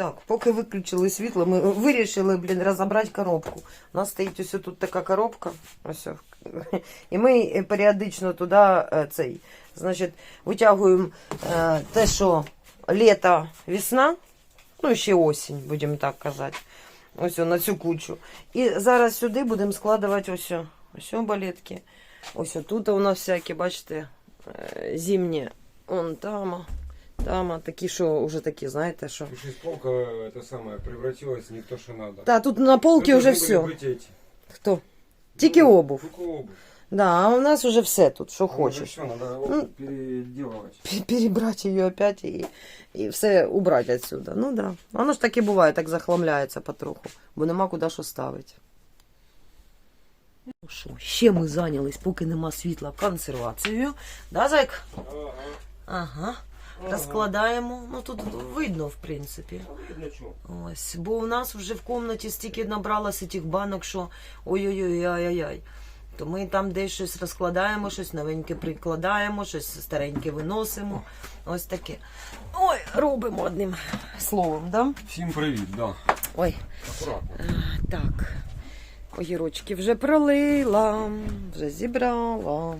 Так, поки виключили світло, ми вирішили, блін, розібрати коробку. У нас стоїть ось тут така коробка. Ось. І ми періодично туди е, цей, значить, витягуємо е, те, що літо, весна, ну ще осінь, будемо так казати. Ось на цю кучу. І зараз сюди будемо складувати ось, ось балетки. Ось тут у нас всякі, бачите, е, зимні. Он там, там, а, такі, що вже такі, знаєте, що. Полка это самое превратилась не в то, что надо. Та тут на полці Тут вже должны все. были быть эти. Хто? Тільки Ну, обув. Только обувь. Да, а у нас уже все тут, що Ну, уже хочеш. всё, надо Ну, обувь переделывать. Пе- Перебрати її опять і, і все убрати отсюда. Ну да. Воно ж так і буває, так захламляється потроху, бо нема куди що ставити. Ну що, ще ми зайнялись, поки нема світла консервацією. Да, зайк? Ага. Ага. Розкладаємо. Ну тут видно, в принципі. Ну. Ось, бо у нас вже в кімнаті стільки набралося тих банок, що ой-ой-ой, ай-яй-яй. То ми там десь щось розкладаємо, щось новеньке прикладаємо, щось стареньке виносимо. Ось таке. Ой, робимо одним словом, да? Всім привіт, да. Ой, Аккуратно. так. Огірочки вже пролила, вже зібрала.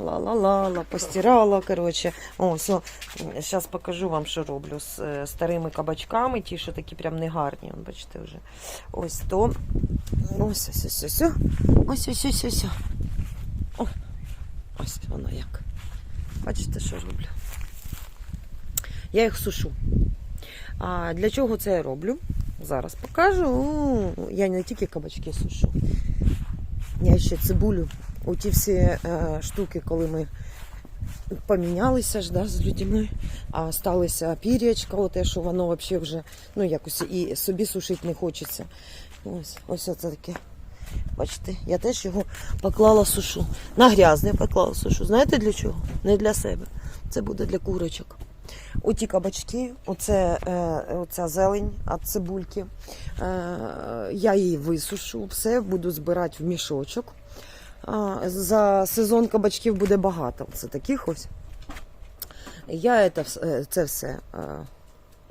Ла-ла-ла. Постирала, коротше. О, все. Зараз покажу вам, що роблю з е, старими кабачками, ті, що такі прям негарні. Бачите вже. Ось то. Ось ось ось ось. Ось ось ось ось. О, ось воно як. Бачите, що роблю? Я їх сушу. А для чого це я роблю? Зараз покажу. Я не тільки кабачки сушу. Я ще цибулю у ті всі е, штуки, коли ми помінялися ж да, з людьми, а сталося пір'ячка, те, що воно взагалі вже ну, якось і собі сушити не хочеться. Ось, ось це таке. Бачите, я теж його поклала сушу. На грязне поклала сушу. Знаєте для чого? Не для себе. Це буде для курочок. Оті кабачки, оце, е, оця зелень від цибульки. Е, я її висушу, все буду збирати в мішочок. За сезон кабачків буде багато. Це таких ось. Я це, е, це все, е,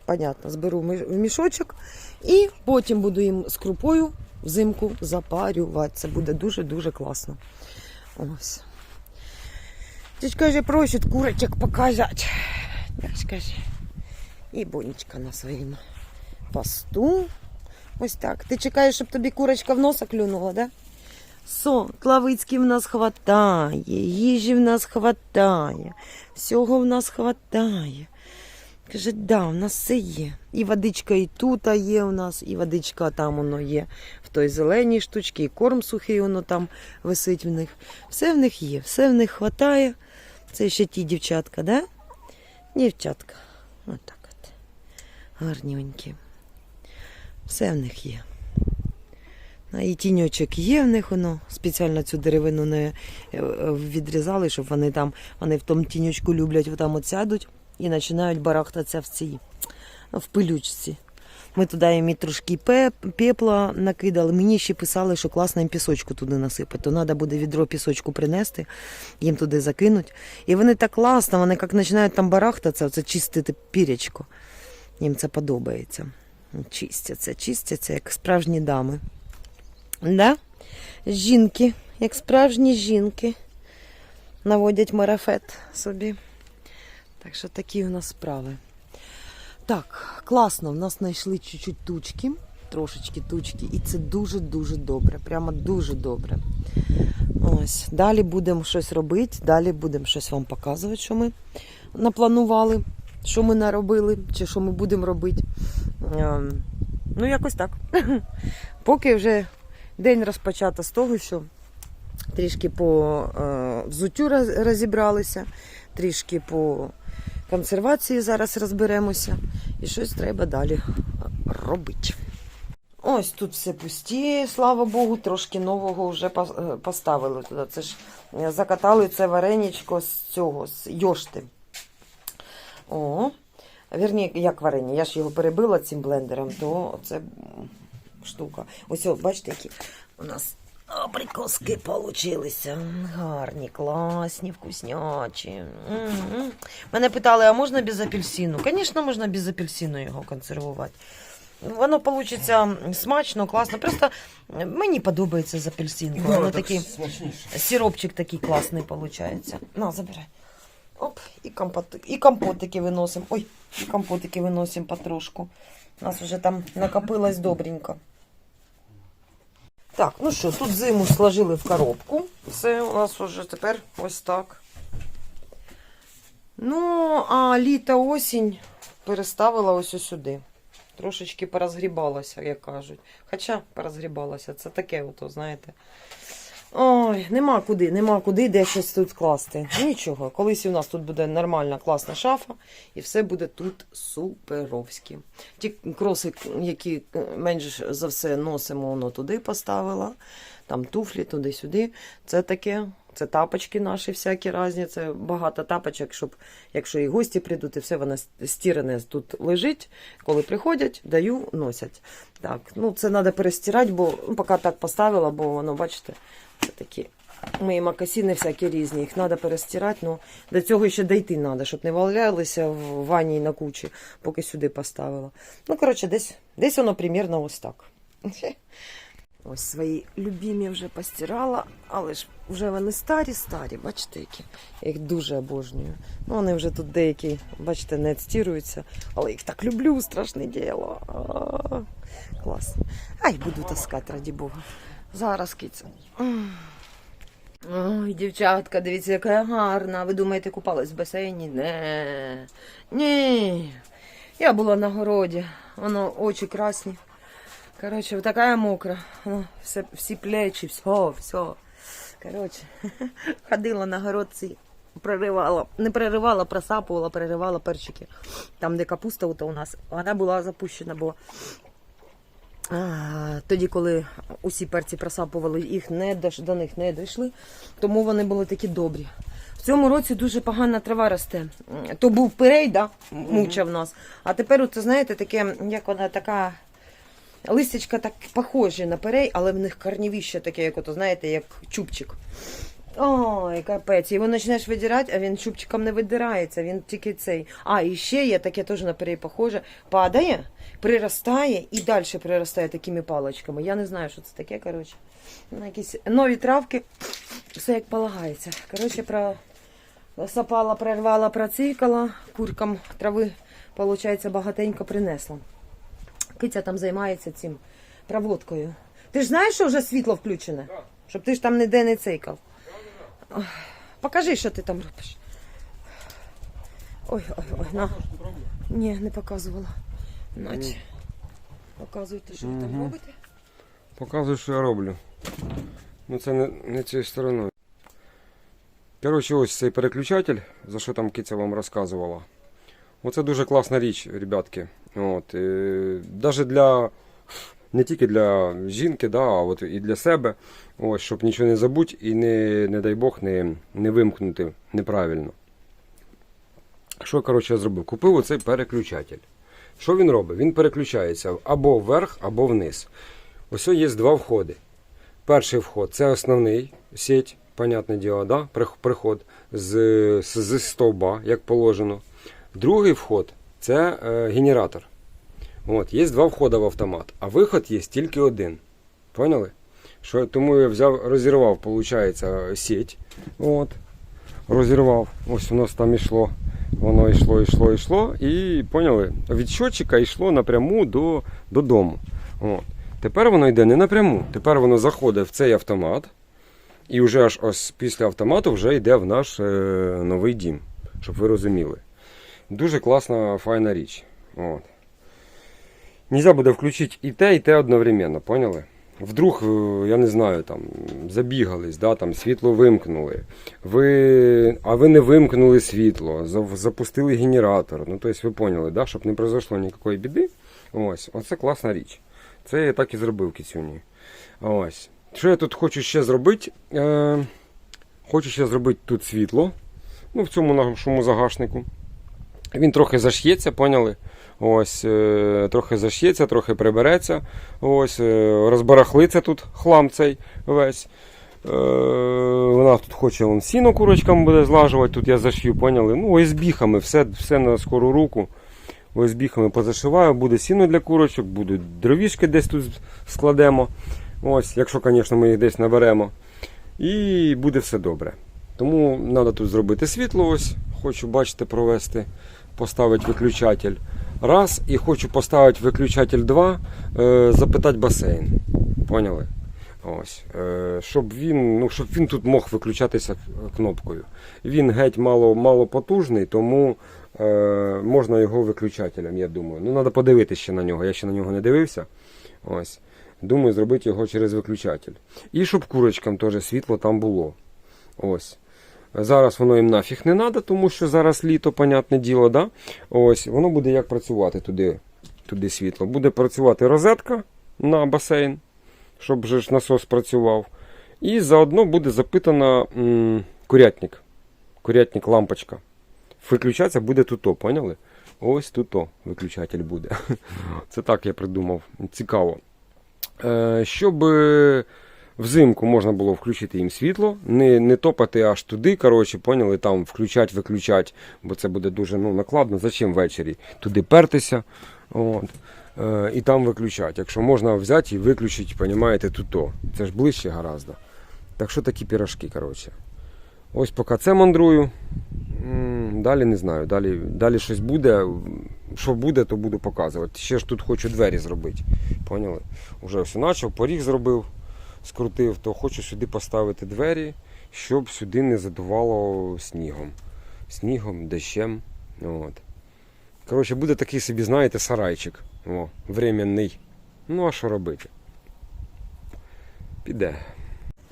понятно, зберу в мішочок і потім буду їм з крупою взимку запарювати. Це буде дуже-дуже класно. Ось. Ти ж каже, просить курочок показати. Так ж каже. І бонечка на своїм посту. Ось так. Ти чекаєш, щоб тобі курочка в носа клюнула, да? Сон, Клавицький в нас хватає, їжі в нас хватає, всього в нас хватає. Каже, да, в нас все є. І водичка і тут є у нас, і водичка там воно є в той зеленій штучці, і корм сухий воно там висить в них. Все в них є, все в них хватає. Це ще ті дівчатка, да? Дівчатка. Отак от. Гарненькі. Все в них є. І тіньочок є в них, воно спеціально цю деревину не е, відрізали, щоб вони там, вони в тому тіньочку люблять, там от сядуть і починають барахтатися в цій, в пилючці. Ми туди їм і трошки пепла накидали. Мені ще писали, що класно їм пісочку туди насипати. То треба буде відро пісочку принести, їм туди закинуть. І вони так класно, вони як починають там барахтатися, це чистити пірячко. Їм це подобається. Чистяться, чистяться, як справжні дами. Да? Жінки, як справжні жінки, наводять марафет собі. Так що такі у нас справи. Так, класно, в нас знайшли чуть-чуть тучки, трошечки тучки, і це дуже-дуже добре. Прямо дуже добре. Ось. Далі будемо щось робити, далі будемо щось вам показувати, що ми напланували, що ми наробили, чи що ми будемо робити. Ем, Ну, якось так. Поки вже день розпочато з того, що трішки по е, взуттю розібралися, трішки по консервації зараз розберемося. І щось треба далі робити. Ось тут все пусті, слава Богу, трошки нового вже е, поставили туди. Це ж е, закатали це вареничко з цього, з йошти. О, Вірні, як варення, я ж його перебила цим блендером, то це штука. Ось, о, бачите, які у нас Абрикоски получилися. Гарні, класні, вкуснячі. М-м. Мене питали, а можна без апельсину? Звісно, можна без апельсину його консервувати. Воно вийде смачно, класно. Просто мені подобається з апельсинкою. Воно такий смачніше. сиропчик такий класний виходить. На, забирай. Оп, і компот, і компотики виносимо. Ой, і компотики виносимо потрошку. У нас вже там накопилось добренько. Так, ну що, тут зиму сложили в коробку. Все у нас вже тепер ось так. Ну, а літо осінь переставила ось ось сюди. Трошечки порозгрібалася, як кажуть. Хоча порозгрібалася, це таке, ото, знаєте. Ой, нема куди, нема куди де щось тут класти. Нічого. Колись у нас тут буде нормальна класна шафа, і все буде тут суперовське. Ті кроси, які менше менш за все носимо, воно туди поставила. Там туфлі туди-сюди. Це таке. Це тапочки наші всякі різні. Це багато тапочок, щоб якщо і гості прийдуть, і все воно стірене тут лежить. Коли приходять, даю, носять. Так, ну це треба перестирати, бо ну, поки так поставила, бо воно, бачите, це такі мої макасини всякі різні. Їх треба перестирати. Ну, до цього ще дійти треба, щоб не валялися в ванні на кучі, поки сюди поставила. Ну, коротше, десь, десь воно примірно ось так. Ось свої любімі вже постирала, але ж вже вони старі-старі, бачите, які. Я їх дуже обожнюю. Ну, вони вже тут деякі, бачите, не відстіруються, але їх так люблю, страшне діло. А, Класно. Ай, буду таскати, раді Бога. Зараз киця. Ой, дівчатка, дивіться, яка я гарна. Ви думаєте, купалась в басейні? Не. Ні. Я була на городі. Воно очі красні. Короче, вот такая мокра. Все, всі плечі, все, все. Короче, ходила на городці, проривала, не проривала, просапувала, проривала перчики. Там, де капуста ото у нас, вона була запущена, бо а, тоді, коли усі перці просапували, їх не до них не дійшли, тому вони були такі добрі. В цьому році дуже погана трава росте. То був пирей, да, мучав нас. А тепер, от, знаєте, таке, як вона така. Листячка так похожі на перей, але в них корнівіще таке, як ото, знаєте, як чубчик. Ой, капець. Його почнеш видирати, а він чубчиком не видирається, він тільки цей. А, і ще є таке теж на перей похоже. Падає, приростає і далі приростає такими паличками. Я не знаю, що це таке, коротше. Ну, якісь нові травки, все як полагається. Коротше, про сапала, прорвала, процикала, куркам трави, виходить, багатенько принесла. Киця там займається цим проводкою. Ти ж знаєш, що вже світло включене? Да. Щоб ти ж там ніде не цейкав. Ой, Покажи, що ти там робиш. Ой, ой, ой, на. Ні, не показувала. Наче. Показуйте, що ви там Мгм. робите. Показую, що я роблю. Ну це не, не цією стороною. Коротше, ось цей переключатель, за що там киця вам розказувала. Оце дуже класна річ, ребятки. От, е, даже для, не тільки для жінки, да, а от і для себе. Ось, щоб нічого не забути і не, не дай Бог не, не вимкнути неправильно. Що коротше, я зробив? Купив оцей переключатель. Що він робить? Він переключається або вверх, або вниз. Ось є два входи. Перший вход це основний сеть, понятне діло, да? приход з, з, з стовба, як положено. Другий вход це е, генератор. От, є два входи в автомат, а виход є тільки один. Поняли? Що, тому я взяв, розірвав, виходить, сеть. От, розірвав. Ось у нас там йшло. Воно йшло, йшло, йшло. І поняли, від щотчика йшло напряму до, додому. От. Тепер воно йде не напряму. Тепер воно заходить в цей автомат. І вже аж ось після автомату вже йде в наш е, новий дім. Щоб ви розуміли. Дуже класна, файна річ. От. Нельзя буде включити і те, і те одновременно, поняли? Вдруг, е, я не знаю, там забігались, да, там світло вимкнули. Ви, а ви не вимкнули світло, запустили генератор. Ну, тобто ви поняли, да, щоб не произошло ніякої біди. Ось, оце класна річ. Це я так і зробив кицюні. Ось. Що я тут хочу ще зробити? Е, хочу ще зробити тут світло. Ну, в цьому нашому загашнику. Він трохи заш'ється, поняли? Ось, е, трохи заш'ється, трохи прибереться. Ось, е, розбарахлиться тут хлам цей весь. Е, вона тут хоче вон, сіно курочкам буде злажувати, тут я зашью, поняли? Ну, ОСБіхами, все, все на скору руку. ОСБіхами позашиваю, буде сіно для курочок, будуть дровішки десь тут складемо. Ось, якщо, звісно, ми їх десь наберемо. І буде все добре. Тому треба тут зробити світло. Ось, хочу, бачите, провести, поставити виключатель. Раз, і хочу поставити виключатель 2, е, запитати басейн. Поняли? Ось, е, щоб він, ну, щоб він тут мог виключатися кнопкою. Він геть мало, мало потужний, тому е, можна його виключателем, я думаю. Ну, треба подивитися ще на нього. Я ще на нього не дивився. Ось. Думаю, зробити його через виключатель. І щоб курочкам теж світло там було. Ось. Зараз воно їм нафіг не треба, тому що зараз літо, понятне діло, да? Ось, воно буде як працювати туди, туди світло. Буде працювати розетка на басейн, щоб же ж насос працював. І заодно буде запитана м, курятник. Курятник лампочка. Виключатися буде туто, поняли? Ось туто виключатель буде. Це так я придумав. Цікаво. Е, щоб взимку можна було включити їм світло, не, не топати аж туди, коротше, поняли, там включать, виключать, бо це буде дуже ну, накладно. Зачем ввечері туди пертися? От. Е, і там виключати. Якщо можна взяти і виключити, понімаєте, туто. Це ж ближче гораздо. Так що такі пірожки, коротше. Ось поки це мандрую. Далі не знаю. Далі, далі щось буде. Що буде, то буду показувати. Ще ж тут хочу двері зробити. Поняли? Уже все почав, поріг зробив, скрутив, то хочу сюди поставити двері, щоб сюди не задувало снігом. Снігом, дощем. От. Коротше, буде такий собі, знаєте, сарайчик. О, временний. Ну, а що робити? Піде.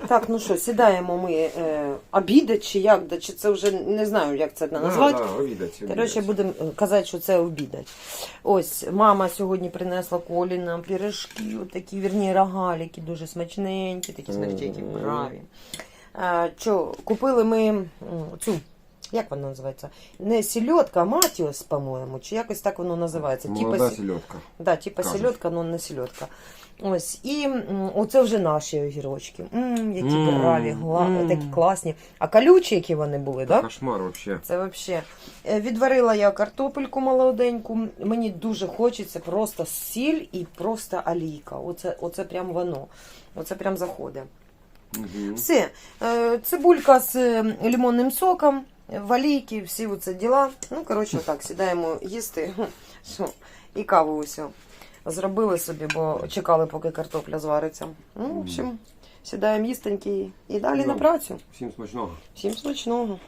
Так, ну що, сідаємо ми е, обідати, чи як, да, чи це вже не знаю, як це назвати. Коротше, будемо казати, що це обідать. Ось, мама сьогодні принесла колі нам пірожки, такі, вірні, рогаліки, дуже смачненькі, такі смачненькі, праві. браві. Що, купили ми цю, як вона називається? Не сільотка, а матіос, по-моєму, чи якось так воно називається. Молода сі- сільотка. Да, типа сельодка, але не сельодка. Ось, і оце вже наші огірочки. М, які М, браві, гла... м. такі класні. А колючі, які вони були, так? Да? Кошмар взагалі. Це взагалі. Відварила я картопельку молоденьку. Мені дуже хочеться просто сіль і просто олійка. Оце, оце прям воно. Оце прям заходить. Угу. Все. Е, Цибулька з е, лимонним соком, валійки, всі оце діла. Ну, коротше, так, сідаємо їсти. І каву усю. Зробили собі, бо чекали, поки картопля звариться. Ну, в общем, сідаємо їстенькі і далі Ну. на працю. Всім смачного. Всім смачного.